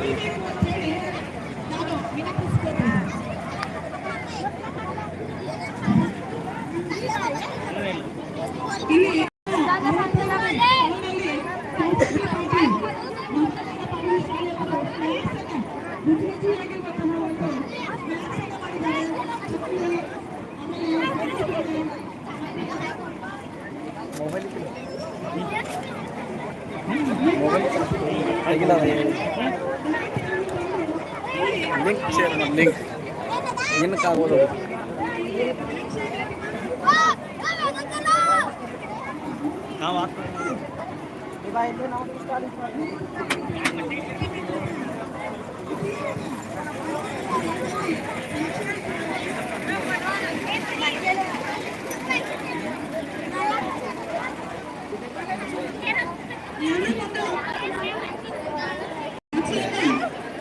ಸವಿಬೇಕು ಅಂತ ಹೇಳಿ ನಾನು ವಿನಂತಿಸಿಕೊಳ್ತೇನೆ ಇಲ್ಲಿ ಲಿಂಕ್ ಶೇರ್ ಮಾಡಿ ಲಿಂಕ್ ಏನಕ್ಕೆ ಆಗೋದು ನಾವು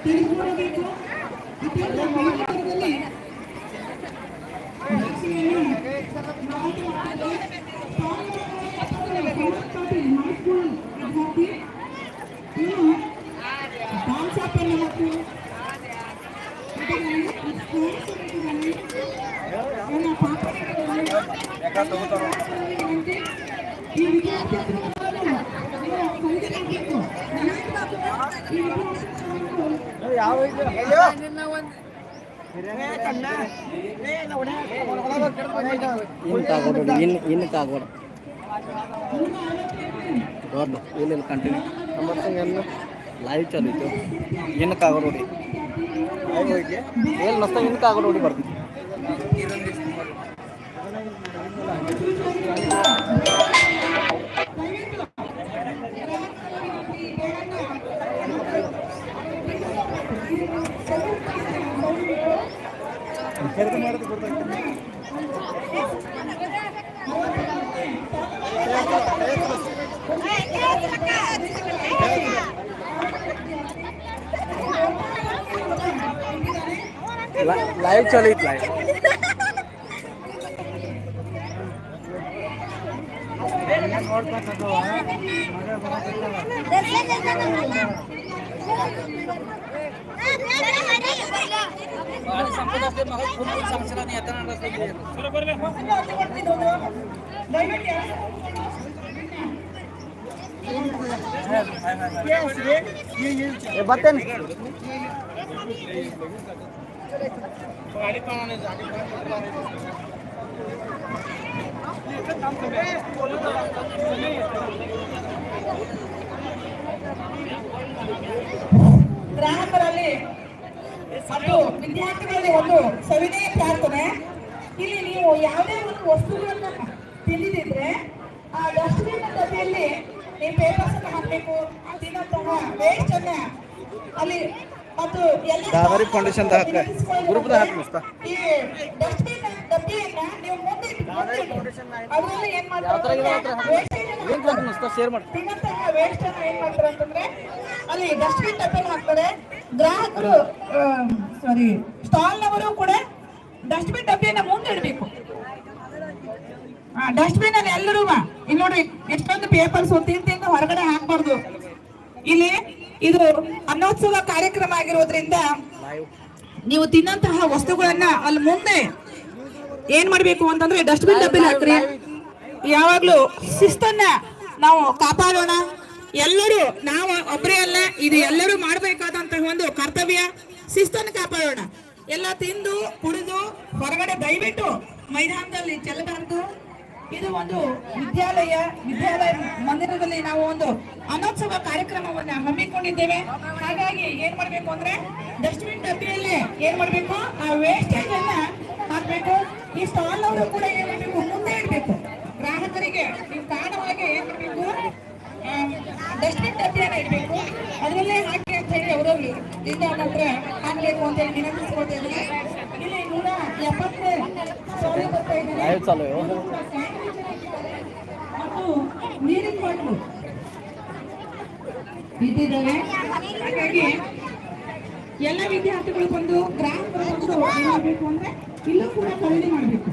ತಿಳಿದುಕೊಳ್ಳಬೇಕು ಅತ್ಯಂತ ಮಹಾನಗರದಲ್ಲಿ ಭಾಷೆಯನ್ನು ಮಾಹಿತಿ ಮಾಡಿದೆ. ಪಾಟೀಲ್ ಹೈಸ್ಕೂಲ್ ವಿದ್ಯಾರ್ಥಿ ಇನ್ನು ಬಾಲ್ಸಾಪನ್ನ ಮತ್ತು ಇಟ್ಟಿದ್ದಾನೆ, ಸ್ಪೋರ್ಟ್ಸ್ ಇಟ್ಟಿದ್ದಾನೆ. ನನ್ನ ಪಾಪ ಈ ವಿದ್ಯಾರ್ಥಿಗಳನ್ನು ನೀವು ಖರೀದಿ ಮಾಡಬೇಕು. ಈ ವಿದ್ಯಾರ್ಥಿಗಳನ್ನು ಯಾವ ಏನಕ್ಕೆ ಆಗೋದು ಇನ್ನು ಕಾಗೋಡ ದೊಡ್ಡ ಏನಿಲ್ಲ ಕಂಟಿನ್ಯೂ ನಮ್ಮ ಲೈವ್ ಚಾಲು ಇತ್ತು ಏನಕ್ಕೆ ಆಗೋ ನೋಡಿ ಏನು ಮಸ್ತ ಏನಕ್ಕೆ ಆಗೋ ನೋಡಿ ಬರ್ತೀವಿ ಲೈವ್ ಚಾಲು ಇತ್ತು ಲೈವ್ ಬರ್ತೇನೆ ಗ್ರಾಹಕರಲ್ಲಿ ಮತ್ತು ವಿದ್ಯಾರ್ಥಿಗಳಲ್ಲಿ ಒಂದು ಸವಿನಯ ಪ್ರಾರ್ಥನೆ. ಇಲ್ಲಿ ನೀವು ಯಾವುದೇ ಒಂದು ವಸ್ತುಗಳನ್ನ ತಿಂದಿದ್ರೆ ಆ ಡಸ್ಟ್ಬಿನ್ ಜೊತೆಯಲ್ಲಿ ನೀವು ಪೇಪರ್ಸ್ ಅನ್ನ ಹಾಕಬೇಕು. ತಿನ್ನಂತಹ ವೇಸ್ಟ್ ಅನ್ನ ಅಲ್ಲಿ ದಾವರಿ ಫೌಂಡೇಶನ್ ದ ಹಾಕ ಗ್ರೂಪ್ ದ ಹಾಕ ಮಸ್ತ ಈ ಡಸ್ಟ್ಬಿನ್ ಡಬ್ಬಿಯನ್ನ ನೀವು ಮುಂದೆ ಇಟ್ಟು- ಮುಂದೆ ಅದರಲ್ಲಿ ಏನ್ ಮಾಡ್ತಾರೆ ಮಸ್ತ ಶೇರ್ ಮಾಡಿ ತಿನ್ನಂತಹ ವೇಸ್ಟ್ ಅನ್ನ ಏನ್ ಮಾಡ್ತಾರೆ ಅಂತಂದ್ರೆ ಅಲ್ಲಿ ಡಸ್ಟ್ಬಿನ್ ಹಾಕ್ತಾರೆ. ಗ್ರಾಹಕರು ಸಾರಿ ಸ್ಟಾಲ್ ನವರು ಕೂಡ ಡಸ್ಟ್ಬಿನ್ ಡಬ್ಬಿಯನ್ನ ಮುಂದೆ ಇಡಬೇಕು. ಡಸ್ಟ್ಬಿನ್ ಅಲ್ಲಿ ಎಲ್ಲರೂ ಇಲ್ಲಿ ನೋಡ್ರಿ ಎಷ್ಟೊಂದು ಪೇಪರ್ಸ್ ತಿಂದು ತಿಂದು ಹೊರಗಡೆ ಹಾಕ್ಬಾರ್ದು. ಇಲ್ಲಿ ಇದು ಅನ್ನೋತ್ಸವ ಕಾರ್ಯಕ್ರಮ ಆಗಿರೋದ್ರಿಂದ ನೀವು ತಿನ್ನಂತಹ ವಸ್ತುಗಳನ್ನ ಅಲ್ಲಿ ಮುಂದೆ ಏನ್ ಮಾಡ್ಬೇಕು ಅಂತಂದ್ರೆ ಡಸ್ಟ್ಬಿನ್ ಡಬ್ಬಿಲಿ ಹಾಕ್ರಿ. ಯಾವಾಗ್ಲೂ ಶಿಸ್ತನ್ನ ನಾವು ಕಾಪಾಡೋಣ. ಎಲ್ಲರೂ ನಾವು ಒಬ್ಬರೇ ಅಲ್ಲ ಇದು ಎಲ್ಲರೂ ಮಾಡಬೇಕಾದಂತಹ ಒಂದು ಕರ್ತವ್ಯ. ಶಿಸ್ತನ್ನು ಕಾಪಾಡೋಣ. ಎಲ್ಲ ತಿಂದು ಕುಡಿದು ಹೊರಗಡೆ ದಯವಿಟ್ಟು ಮೈದಾನದಲ್ಲಿ ಚೆಲ್ಲಬಾರದು ಇದು ಒಂದು ವಿದ್ಯಾಲಯ ವಿದ್ಯಾಲಯ ಮಂದಿರದಲ್ಲಿ ನಾವು ಒಂದು ಅನೋತ್ಸವ ಕಾರ್ಯಕ್ರಮವನ್ನ ಹಮ್ಮಿಕೊಂಡಿದ್ದೇವೆ. ಹಾಗಾಗಿ ಏನ್ ಮಾಡ್ಬೇಕು ಅಂದ್ರೆ ಡಸ್ಟ್ಬಿನ್ ಡಬ್ಬಿಯಲ್ಲಿ ಏನ್ ಮಾಡ್ಬೇಕು? ಆ ವೇಸ್ಟೇಜ್ ಅನ್ನ ಹಾಕ್ಬೇಕು. ಈ ಸ್ಟಾಲ್ ಅವರು ಕೂಡ ಏನ್ ಮಾಡ್ಬೇಕು? ಮುಂದೆ ಇಡ್ಬೇಕು. ಗ್ರಾಹಕರಿಗೆ ನೀವು ಕಾರಣವಾಗಿ ಏನ್ ಮಾಡ್ಬೇಕು? ಡಸ್ಟ್ಬಿನ್ ಡಬ್ಬಿಯನ್ನ ಇಡ್ಬೇಕು. ಅದರಲ್ಲೇ ಹಾಕಿ ಅಂತ ಹೇಳಿ ಅವರಲ್ಲಿ ಇಂದ ಹಾಕ್ಬೇಕು ಅಂತ ಹೇಳಿ ವಿನಂತಿಸ್ಕೊಳ್ತಿದ್ದೀನಿ ಇಲ್ಲಿ ಮತ್ತು ನೀರಿನ ಬಾಟ್ಲು. ಬಿದ್ದಿದ್ದಾವೆ ಹಾಗಾಗಿ ಎಲ್ಲ ವಿದ್ಯಾರ್ಥಿಗಳು ಬಂದು ಗ್ರಾಮ ಬಂದು ಏನ್ ಮಾಡ್ಬೇಕು ಅಂದ್ರೆ ಇಲ್ಲೂ ಕೂಡ ಖರೀದಿ ಮಾಡಬೇಕು.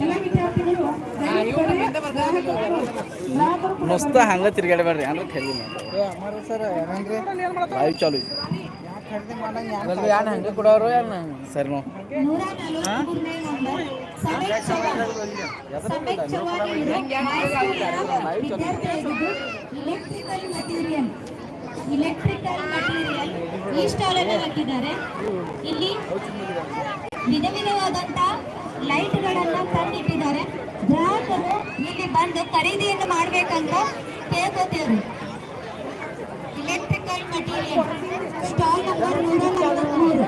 ಎಲ್ಲ ವಿದ್ಯಾರ್ಥಿಗಳು ಮಸ್ತ್ ಹಂಗ ತಿರ್ಗಾಡಬೇಡ್ರಿ ಅಂದ್ರೆ ಖರೀದಿ ಸರ್ ಏನಂದ್ರಿ? ಲೈವ್ ಚಾಲು ಯಾರು ಹಂಗೆ ಕೊಡೋರು ಏನು ಸರಿ ಮಟೀರಿಯಲ್ ಇಲೆಕ್ಟ್ರಿಕಲ್ ಮಟೀರಿಯಲ್ ಈ ಸ್ಟಾಲನ್ನು ಹಾಕಿದ್ದಾರೆ ಇಲ್ಲಿ ವಿಧ ಲೈಟ್ ಗಳನ್ನ ತಂದಿಟ್ಟಿದ್ದಾರೆ ಗ್ರಾಹಕರು ಇಲ್ಲಿ ಬಂದು ಖರೀದಿಯನ್ನು ಮಾಡ್ಬೇಕಂತ ಕೇಳ್ಕೊತೇವ್ರಿ. ಮಟೀರಿಯಲ್ ಸ್ಟಾಲ್ ನಂಬರ್ ನೂರ ನಲವತ್ಮೂರು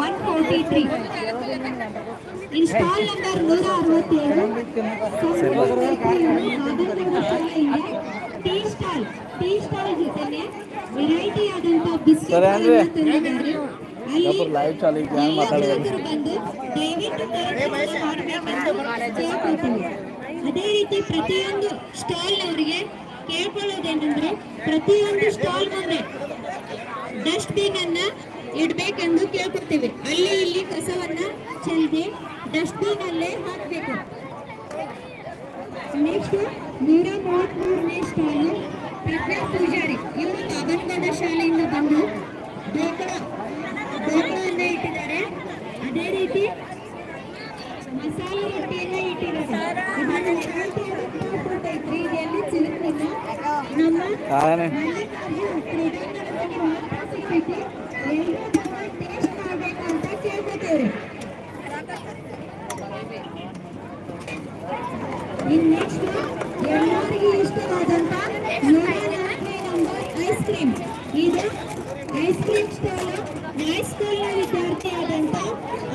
one forty three install number ನೂರ ಅರವತ್ತೇಳು ಟೀ ಸ್ಟಾಲ್ ಟೀ ಸ್ಟಾಲ್ ಜೊತೆಗೆ ವೆರೈಟಿ ಆದಂತ ಬಿಸ್ಕೆಟ್? ತಂದಿದ್ದಾರೆ ಅಲ್ಲಿ ಗ್ರಾಹಕರು ಬಂದು ದಯವಿಟ್ಟು ಅದೇ ರೀತಿ ಪ್ರತಿಯೊಂದು ಸ್ಟಾಲ್ ಅವರಿಗೆ ಕೇಳ್ಕೊಳ್ಳೋದೇನೆಂದ್ರೆ ಪ್ರತಿಯೊಂದು ಸ್ಟಾಲ್ ಮುಂದೆ ಡಸ್ಟ್ ಬಿನ್ ಅನ್ನ ಇಡ್ಬೇಕೆಂದು ಕೇಳ್ಕೊಳ್ತೀವಿ ಅಲ್ಲಿ ಇಲ್ಲಿ ಕಸವನ್ನ ಚೆಲ್ಲಿ ಡಸ್ಟ್ ಬಿನ್ ಅಲ್ಲೇ ಹಾಕ್ಬೇಕು. ನೆಕ್ಸ್ಟ್ ನೂರ ಮೂವತ್ಮೂರನೇ ಸ್ಟಾಲು ಪ್ರಜ್ಞಾ ಪೂಜಾರಿ. ಇವರು ಕಬನ್ಗಡ ಶಾಲೆಯಿಂದ ಬಂದು ಡೋಕಳ ಡೋಕಳನ್ನ ಇಟ್ಟಿದ್ದಾರೆ. ಅದೇ ರೀತಿ ಮಸಾಲೆ ರೊಟ್ಟಿಯನ್ನ ಇಟ್ಟಿದ್ದಾರೆ. ಇದೆಲ್ಲಿ ಸಿಗುತ್ತಿಲ್ಲ ನಮ್ಮ ಮಲ್ಲಿಕಾರ್ಜುನ್ ಕ್ರೀಡಾಂಗಣದಲ್ಲಿ ಮಾತ್ರ ಎಲ್ಲರೂ ಟೇಸ್ಟ್ ನೆಕ್ಸ್ಟ್ ಎಲ್ಲರಿಗೂ ಇಷ್ಟವಾದಂತ ಐಸ್ ಇದು ಐಸ್ ಸ್ಟಾಲ್ ಆದಂತ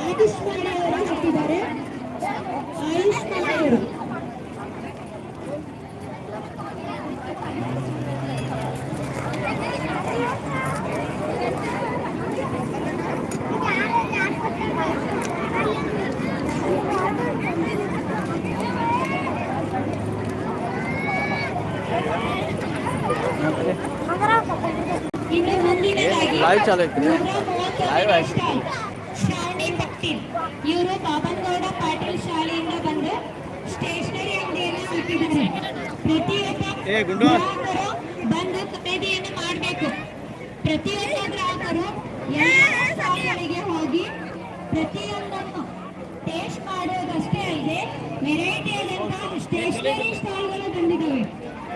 ಆಯುಷ್ ಮಾಡೆ ಅವರು ಹಾಕಿದ್ದಾರೆ ಅವರು ಇನ್ನು ಮುಂದಿನದಾಗಿ ಲೈವ್ ಚಾಲು ಐತಿ ಇವರು ಪಾಪನಗೌಡ ಪಾಟೀಲ್ ಶಾಲೆಯಿಂದ ಬಂದು ಸ್ಟೇಷನರಿ ಅಂಗಡಿಯನ್ನು ಹಾಕಿದ್ದಾರೆ. ಪ್ರತಿಯೊಬ್ಬ ಗ್ರಾಹಕರು ಬಂದು ಖರೀದಿಯನ್ನು ಮಾಡಬೇಕು. ಪ್ರತಿಯೊಬ್ಬ ಗ್ರಾಹಕರು ಎಲ್ಲ ಶಾಲೆಗಳಿಗೆ ಹೋಗಿ ಪ್ರತಿಯೊಂದನ್ನು ಟೇಸ್ಟ್ ಮಾಡೋದಷ್ಟೇ ಅಲ್ಲದೆ ವೆರೈಟಿ ಆದಂತಹ ಸ್ಟೇಷನರಿ ಸ್ಟಾಲ್ಗಳು ಬಂದಿದ್ದಾವೆ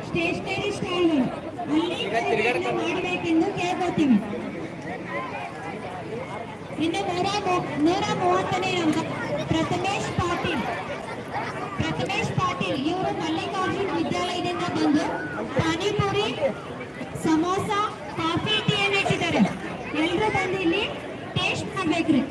ಸ್ಟೇಷನರಿ ಸ್ಟಾಲ್ಗಳು. ಅಲ್ಲಿ ಮಾಡಬೇಕೆಂದು ಕೇಳ್ಕೊತೀವಿ ಇನ್ನು ನೂರ ನೂರ ಮೂವತ್ತನೇ ನಂಬರ್ ಪ್ರಥಮೇಶ್ ಪಾಟೀಲ್. ಪ್ರಥಮೇಶ್ ಪಾಟೀಲ್, ಇವರು ಮಲ್ಲಿಕಾರ್ಜುನ್ ವಿದ್ಯಾಲಯದಿಂದ ಬಂದು ಪಾನಿಪುರಿ, ಸಮೋಸಾ, ಕಾಫಿ ಟೀಯನ್ನು ಇಟ್ಟಿದ್ದಾರೆ. ಎಲ್ಲರೂ ಬಂದು ಇಲ್ಲಿ ಟೇಸ್ಟ್ ಮಾಡ್ಬೇಕ್ರಿ.